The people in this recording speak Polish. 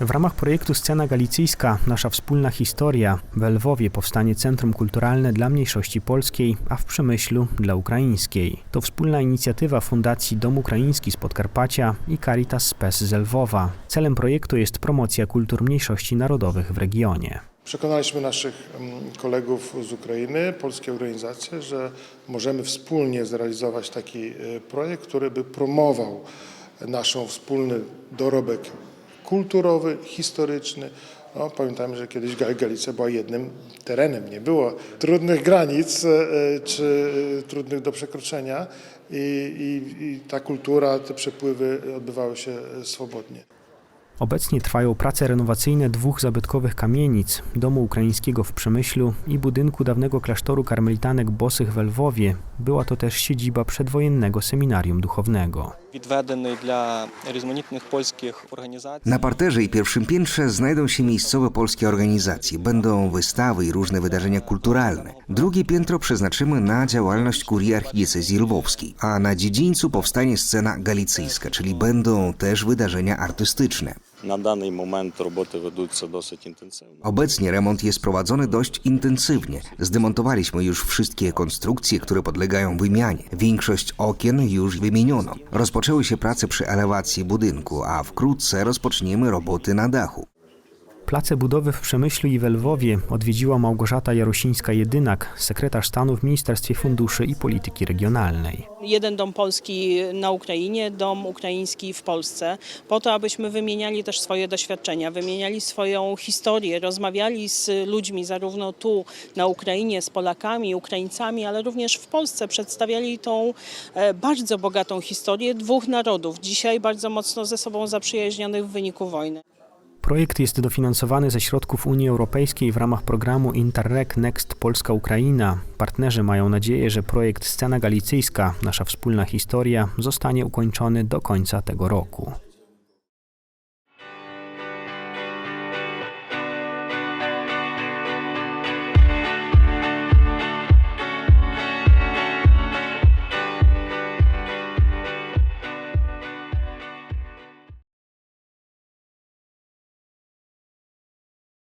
W ramach projektu Scena Galicyjska Nasza Wspólna Historia w Lwowie powstanie Centrum Kulturalne dla Mniejszości Polskiej, a w Przemyślu dla Ukraińskiej. To wspólna inicjatywa Fundacji Dom Ukraiński z Podkarpacia i Caritas Spes z Lwowa. Celem projektu jest promocja kultur mniejszości narodowych w regionie. Przekonaliśmy naszych mm, kolegów z Ukrainy, polskie organizacje, że możemy wspólnie zrealizować taki y, projekt, który by promował naszą wspólny dorobek kulturowy, historyczny. No, pamiętajmy, że kiedyś Gal- Galicja była jednym terenem, nie było trudnych granic y, czy y, trudnych do przekroczenia i, i, i ta kultura, te przepływy odbywały się swobodnie. Obecnie trwają prace renowacyjne dwóch zabytkowych kamienic, domu ukraińskiego w Przemyślu i budynku dawnego klasztoru karmelitanek Bosych w Lwowie. Była to też siedziba przedwojennego seminarium duchownego. відведений для різноманітних польських організацій. Na parterze i pierwszym piętrze znajdą się miejscowe polskie organizacje. Będą wystawy i różne wydarzenia kulturalne. Drugie piętro przeznaczymy na działalność kurii archidiecezji lwowskiej, a na dziedzińcu powstanie scena galicyjska, czyli będą też wydarzenia artystyczne. На даний момент роботи ведуться досить інтенсивно. Obecnie remont jest prowadzony dość intensywnie. Zdemontowaliśmy już wszystkie konstrukcje, które podlegają wymianie. Większość okien już wymieniono. Rozpoczęły się prace przy elewacji budynku, a wkrótce rozpoczniemy roboty na dachu. Place budowy w Przemyślu i w Lwowie odwiedziła Małgorzata Jarosińska-Jedynak, sekretarz stanu w Ministerstwie Funduszy i Polityki Regionalnej. jeden dom polski na Ukrainie, dom ukraiński w Polsce, po to, abyśmy wymieniali też swoje doświadczenia, wymieniali swoją historię, rozmawiali z ludźmi zarówno tu na Ukrainie, z Polakami, Ukraińcami, ale również w Polsce, przedstawiali tą e, bardzo bogatą historię dwóch narodów, dzisiaj bardzo mocno ze sobą zaprzyjaźnionych w wyniku wojny. Projekt jest dofinansowany ze środków Unii Europejskiej w ramach programu Interreg Next Polska-Ukraina. Partnerzy mają nadzieję, że projekt Scena Galicyjska Nasza Wspólna Historia zostanie ukończony do końca tego roku.